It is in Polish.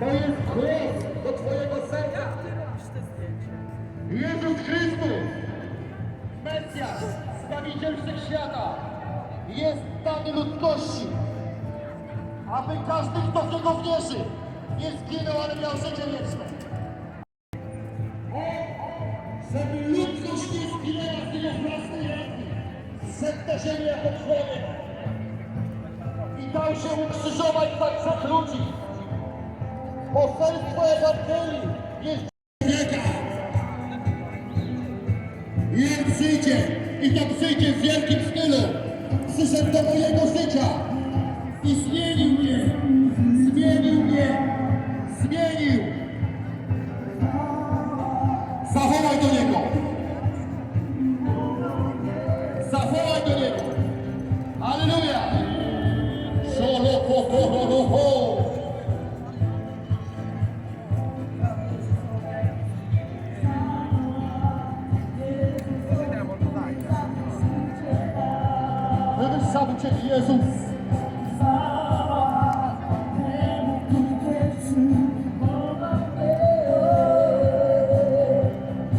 To jest głos do Twojego serca. Jezus Chrystus, Mesjasz, Zbawiciel Wszechświata, jest dany ludzkości, aby każdy, kto w Niego wierzy, nie zginął, ale miał życie wieczne. Żeby ludzkość nie zginęła z Jego własnej ręki, zszedł na ziemię jako człowiek i dał się ukrzyżować za trzech ludzi. Poselstwo Ewangelii jest człowieka. Jak przyjdzie i to przyjdzie w wielkim stylu, przyszedł do mojego życia i zmienił mnie, zmienił mnie, zmienił. Zawołaj do Niego. Zawołaj do Niego. Aleluja. Solo ho ho ho ho Eles sabem o que Jesus.